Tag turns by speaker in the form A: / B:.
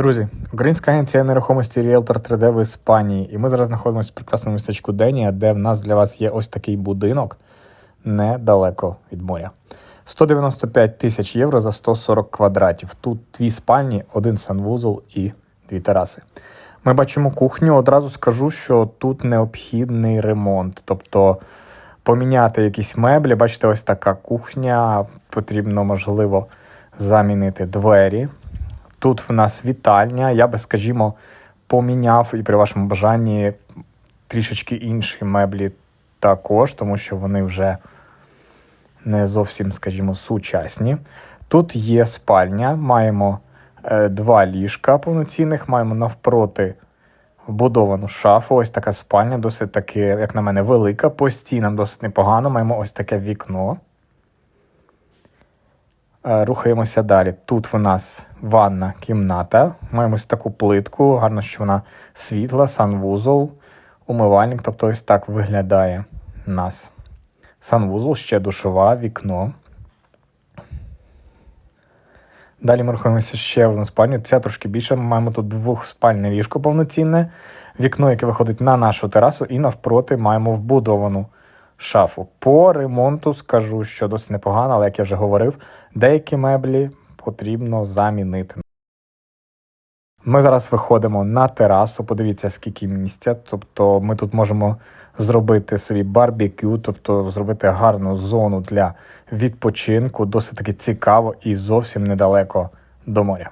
A: Друзі, українська агенція нерухомості Realtor 3D в Іспанії. І ми зараз знаходимося в прекрасному містечку Денія, де в нас для вас є ось такий будинок недалеко від моря. 195 тисяч євро за 140 квадратів. Тут дві спальні, один санвузол і дві тераси. Ми бачимо кухню. Одразу скажу, що тут необхідний ремонт. Тобто поміняти якісь меблі. Бачите, ось така кухня. Потрібно, можливо, замінити двері. Тут в нас вітальня. Я би, скажімо, поміняв і при вашому бажанні трішечки інші меблі також, тому що вони вже не зовсім, скажімо, сучасні. Тут є спальня, маємо е, два ліжка повноцінних, маємо навпроти вбудовану шафу. Ось така спальня, досить таки, як на мене, велика. По стінам досить непогано. Маємо ось таке вікно. Е, Рухаємося далі. Тут в нас ванна кімната. Маємо ось таку плитку. Гарно, що вона світла, санвузол, умивальник. Тобто ось так виглядає нас санвузол, ще душова, вікно. Далі ми рухаємося ще в одну спальню. Це трошки більше. Ми маємо тут двохспальне ліжко повноцінне, вікно, яке виходить на нашу терасу, і навпроти маємо вбудовану шафу. По ремонту скажу, що досить непогано, але як я вже говорив, деякі меблі потрібно замінити. Ми зараз виходимо на терасу. Подивіться, скільки місця. Тобто ми тут можемо зробити собі барбекю, тобто зробити гарну зону для відпочинку, досить таки цікаво і зовсім недалеко до моря.